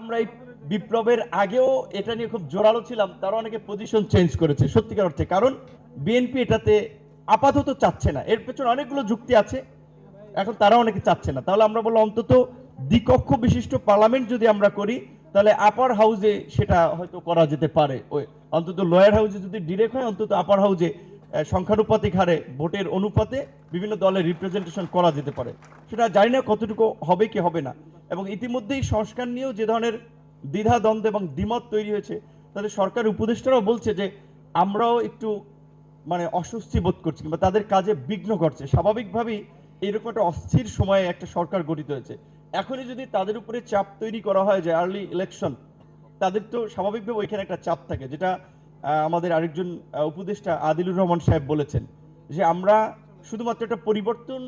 আমরা এই বিপ্লবের আগেও এটা নিয়ে খুব জোরালো ছিলাম, তারা অনেকে পজিশন চেঞ্জ করেছে, সত্যিকার অর্থে। কারণ বিএনপি এটাতে আপাতত চাচ্ছে না। এর পেছনে অনেকগুলো যুক্তি আছে, এখন তারা অনেকে চাচ্ছে না। তাহলে আমরা বললাম, অন্তত দ্বিকক্ষ বিশিষ্ট পার্লামেন্ট যদি আমরা করি, তাহলে আপার হাউজে সেটা হয়তো করা যেতে পারে। ওই অন্তত লোয়ার হাউজে যদি ডিরেক্ট হয়, অন্তত আপার হাউজে সংখ্যানুপাতিক হারে ভোটের অনুপাতে বিভিন্ন দলের রিপ্রেজেন্টেশন করা যেতে পারে। সেটা জানি না কতটুকু হবে কি হবে না। এবং ইতিমধ্যেই সংস্কার নিয়েও যে ধরনের দ্বিধা, দ্বন্দ্ব এবং দ্বিমত তৈরি হয়েছে তাদের সরকার উপদেষ্টারাও বলছে যে আমরাও একটু মানে অস্বস্তি বোধ করছি কিংবা তাদের কাজে বিঘ্ন ঘটছে। স্বাভাবিকভাবেই এরকম একটা অস্থির সময়ে একটা সরকার গঠিত হয়েছে। এখনই যদি তাদের উপরে চাপ তৈরি করা হয় যে আর্লি ইলেকশন তাদের তো স্বাভাবিকভাবে ওইখানে একটা চাপ থাকে, যেটা আমাদের আরেকজন উপদেষ্টা আদিলুর রহমান সাহেব বলেছেন যে আমরা শুধুমাত্র একটা পরিবর্তন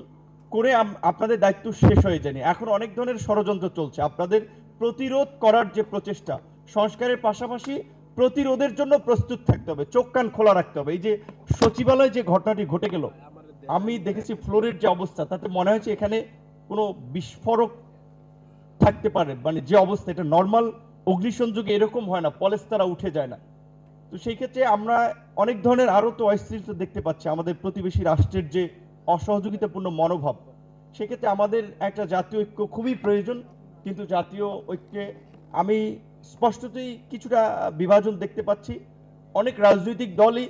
করে আপনাদের দায়িত্ব শেষ হয়ে যায়নি। এখন অনেক ধরনের ষড়যন্ত্র চলছে। আপনাদের প্রতিরোধ করার যে প্রচেষ্টা, সংস্কারের পাশাপাশি প্রতিরোধের জন্য প্রস্তুত থাকতে হবে, চোখ কান খোলা রাখতে হবে। এই যে সচিবালয়ে যে ঘটনাটি ঘটে গেল, আমি দেখেছি ফ্লোরের যে অবস্থা, তাতে মনে হয়েছে এখানে কোনো বিস্ফোরক থাকতে পারে। মানে যে অবস্থা, এটা নর্মাল অগ্নিসংযোগে এরকম হয় না, পলেস্তারা উঠে যায় না। তো সেই ক্ষেত্রে আমরা অনেক ধরনের আরও তো অস্থিরতা দেখতে পাচ্ছি, আমাদের প্রতিবেশী রাষ্ট্রের যে অসহযোগিতাপূর্ণ মনোভাব। সেক্ষেত্রে আমাদের একটা জাতীয় ঐক্য খুবই প্রয়োজন, কিন্তু জাতীয় ঐক্যে আমি স্পষ্টতই কিছুটা বিভাজন দেখতে পাচ্ছি। অনেক রাজনৈতিক দলই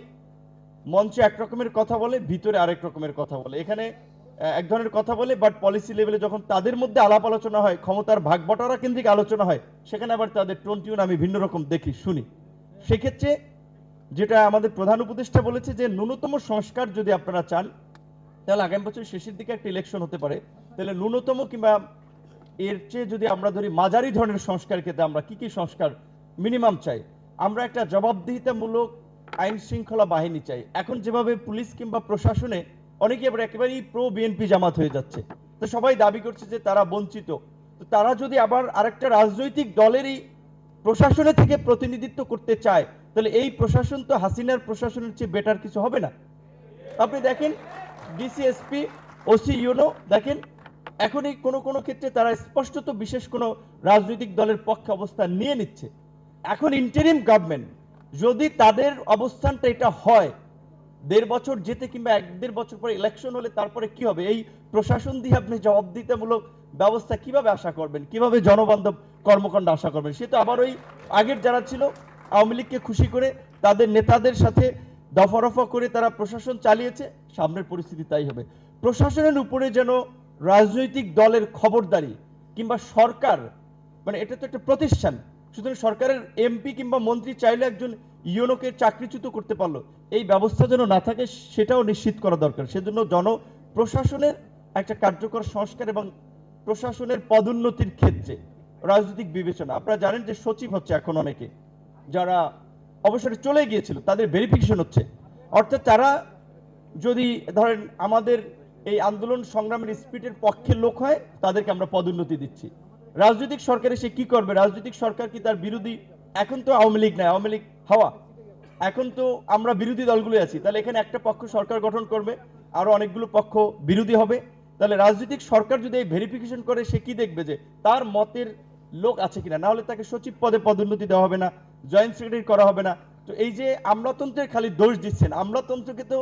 মঞ্চে এক রকমের কথা বলে, ভিতরে আরেক রকমের কথা বলে। এখানে এক ধরনের কথা বলে বাট পলিসি লেভেলে যখন তাদের মধ্যে আলাপ আলোচনা হয়, ক্ষমতার ভাগ বটারা কেন্দ্রিক আলোচনা হয়, সেখানে আবার তাদের টোন টিউন আমি ভিন্ন রকম দেখি, শুনি। সেক্ষেত্রে যেটা আমাদের প্রধান উপদেষ্টা বলেছে যে, ন্যূনতম সংস্কার যদি আপনারা চান তাহলে আগামী বছর শেষের দিকে একটা ইলেকশন হতে পারে। তাহলে ন্যূনতম কিংবা এর চেয়ে যদি আমরা ধরি মাঝারি ধরনের সংস্কার ক্ষেত্রে আমরা কি কি সংস্কার মিনিমাম চাই? আমরা একটা জবাবদিহিতামূলক আইন শৃঙ্খলা বাহিনী চাই। এখন যেভাবে পুলিশ কিংবা প্রশাসনে অনেকে এবার একেবারেই প্রো বিএনপি জামাত হয়ে যাচ্ছে। তো সবাই দাবি করছে যে তারা বঞ্চিত। তো তারা যদি আবার আরেকটা রাজনৈতিক দলেরই প্রশাসনে থেকে প্রতিনিধিত্ব করতে চায়, তাহলে এই প্রশাসন তো হাসিনার প্রশাসনের চেয়ে বেটার কিছু হবে না। আপনি দেখেন ডিসিএসপি ওসি ইউনো দেখেন, এখনই কোনো কোনো ক্ষেত্রে তারা স্পষ্টত বিশেষ কোনো রাজনৈতিক দলের পক্ষে অবস্থান নিয়ে নিচ্ছে। এখন ইন্টারিম গভর্নমেন্ট যদি তাদের অবস্থানটা এটা হয়, দেড় বছর যেতে কিংবা এক দেড় বছর পরে ইলেকশন হলে তারপরে কি হবে? এই প্রশাসন দিয়ে আপনি জবাবদিহিতামূলক ব্যবস্থা কীভাবে আশা করবেন? কীভাবে জনবান্ধব কর্মকাণ্ড আশা করবেন? সে তো আবার ওই আগের যারা ছিল, আওয়ামী লীগকে খুশি করে তাদের নেতাদের সাথে দফা রফা করে তারা প্রশাসন চালিয়েছে। সামনের পরিস্থিতি তাই হবে। প্রশাসনের উপরে যেন রাজনৈতিক দলের খবরদারি কিংবা সরকার মানে এটা তো একটা প্রতিষ্ঠান, সুতরাং সরকারের এমপি কিংবা মন্ত্রী চাইলে একজন ইউনোকে চাকরিচ্যুত করতে পারল। এই ব্যবস্থা যেন না থাকে, সেটাও নিশ্চিত করা দরকার। সেজন্য জন প্রশাসনের একটা কার্যকর সংস্কার এবং প্রশাসনের পদোন্নতির ক্ষেত্রে রাজনৈতিক বিবেচনা। আপনারা জানেন যে সচিব হচ্ছে এখন অনেকে, যারা অবসরে চলে গিয়েছিল, তাদের ভেরিফিকেশন হচ্ছে। অর্থাৎ তারা যদি ধরেন আমাদের এই আন্দোলন সংগ্রামের স্পিডের পক্ষের লোক হয়, তাদেরকে আমরা পদোন্নতি দিচ্ছি। রাজনৈতিক সরকারে সে কি করবে? রাজনৈতিক সরকার কি তার বিরোধী? এখন তো আওয়ামী লীগ নাই, আওয়ামী লীগ হাওয়া। এখন তো আমরা বিরোধী দলগুলো আছি। তাহলে এখানে একটা পক্ষ সরকার গঠন করবে, আরও অনেকগুলো পক্ষ বিরোধী হবে। তাহলে রাজনৈতিক সরকার যদি এই ভেরিফিকেশন করে, সে কি দেখবে যে তার মতের লোক আছে কিনা? না হলে তাকে সচিব পদে পদোন্নতি দেওয়া হবে না, জয়েন্ট সেক্রেটারি করা হবে না। তো এই যে আমলাতন্ত্রের খালি দোষ দিচ্ছেন, আমলাতন্ত্রকে তো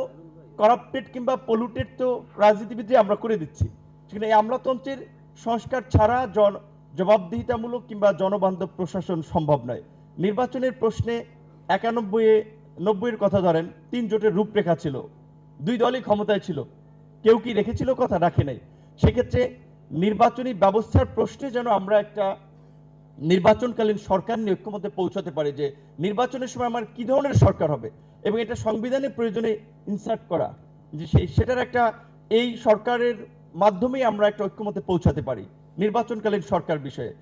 করাপ্টেড কিংবা পলুটেড তো রাজনীতিবিদরা আমরা করে দিচ্ছি। সেখানে এই আমলাতন্ত্রের সংস্কার ছাড়া জন জবাবদিহিতামূলক কিংবা জনবান্ধব প্রশাসন সম্ভব নয়। নির্বাচনের প্রশ্নে একানব্বই নব্বইয়ের কথা ধরেন, তিন জোটের রূপরেখা ছিল। দুই দলই ক্ষমতায় ছিল। কেউ কি রেখেছিল কথা? রাখে নাই। সেক্ষেত্রে নির্বাচনী ব্যবস্থার প্রশ্নে যেন আমরা একটা নির্বাচনকালীন সরকার নিয়ে ঐক্যমতে পৌঁছাতে পারে যে, নির্বাচনের সময় আমার কি ধরনের সরকার হবে? এবং এটা সংবিধানের প্রয়োজনে ইনসার্ট করা, যে সেই সেটার একটা এই সরকারের মাধ্যমেই আমরা একটা ঐক্যমতে পৌঁছাতে পারি নির্বাচনকালীন সরকার বিষয়ে।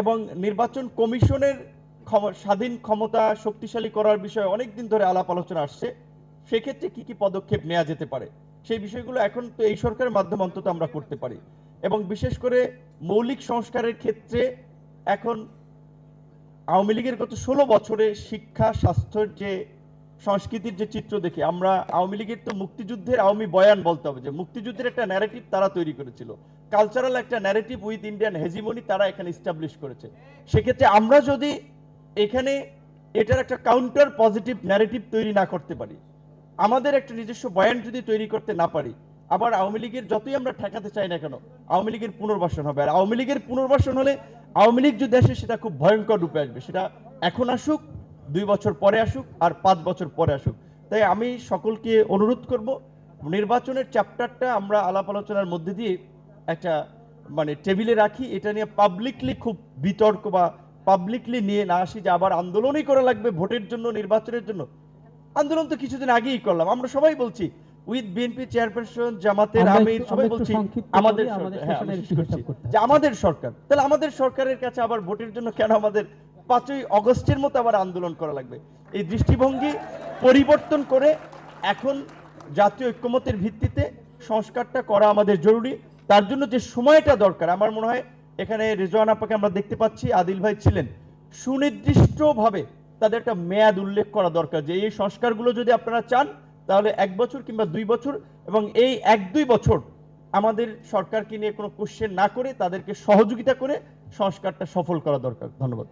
এবং নির্বাচন কমিশনের স্বাধীন ক্ষমতা শক্তিশালী করার বিষয়ে অনেক দিন ধরে আলাপ আলোচনা আসছে। সেক্ষেত্রে কি কি পদক্ষেপ নেওয়া যেতে পারে? সেই বিষয়গুলো এখন তো এই সরকারের মাধ্যমে অন্তত আমরা করতে পারি। এবং বিশেষ করে মৌলিক সংস্কারের ক্ষেত্রে এখন আওয়ামী লীগের গত ষোলো বছরে শিক্ষা, স্বাস্থ্যের যে সংস্কৃতির যে চিত্র দেখি আমরা আওয়ামী লীগের তো মুক্তিযুদ্ধের আওয়ামী বয়ান বলতে হবে যে মুক্তিযুদ্ধের একটা ন্যারেটিভ তারা তৈরি করেছিল। কালচারাল একটা ন্যারেটিভ উইথ ইন্ডিয়ান হেজিমনি তারা এখানে ইস্টাবলিশ করেছে। সেক্ষেত্রে আমরা যদি এখানে এটার একটা কাউন্টার পজিটিভ ন্যারেটিভ তৈরি না করতে পারি, আমাদের একটা নিজস্ব বয়ান যদি তৈরি করতে না পারি, আবার আওয়ামী লীগের যতই আমরা ঠেকাতে চাই না কেন, আওয়ামী লীগের পুনর্বাসন হবে। আর আওয়ামী লীগের পুনর্বাসন হলে আওয়ামী লীগ যদি আসে সেটা খুব ভয়ঙ্কর রূপে আসবে। সেটা এখন আসুক দুই বছর পরে আসুক আর পাঁচ বছর পরে আসুক। তাই আমি সকলকে অনুরোধ করব নির্বাচনের চ্যাপ্টারটা আমরা আলাপ আলোচনার মধ্যে দিয়ে একটা মানে টেবিলে রাখি। এটা নিয়ে পাবলিকলি খুব বিতর্ক বা পাবলিকলি নিয়ে না আসি যে আবার আন্দোলনই করা লাগবে ভোটের জন্য নির্বাচনের জন্য। আন্দোলন তো কিছুদিন আগেই করলাম। আমরা সবাই বলছি উইথ বিএনপি চেয়ারপারসন জামাতের আমির সবাই বলছি আমাদের হ্যাঁ, যে আমাদের সরকার। তাহলে আমাদের সরকারের কাছে আবার ভোটের জন্য কেন আমাদের পাঁচই অগস্টের মতো আবার আন্দোলন করা লাগবে। এই দৃষ্টিভঙ্গি পরিবর্তন করে এখন জাতীয় ঐক্যমতের ভিত্তিতে সংস্কারটা করা আমাদের জরুরি। তার জন্য যে সময়টা দরকার, আমার মনে হয় এখানে রেজওয়ান আপাকে আমরা দেখতে পাচ্ছি, আদিল ভাই ছিলেন। সুনির্দিষ্টভাবে তাদের একটা মেয়াদ উল্লেখ করা দরকার যে এই সংস্কারগুলো যদি আপনারা চান, তাহলে এক বছর কিংবা দুই বছর এবং এই এক দুই বছর আমাদের সরকারকে নিয়ে কোনো কোশ্চেন না করে তাদেরকে সহযোগিতা করে সংস্কারটা সফল করা দরকার। ধন্যবাদ।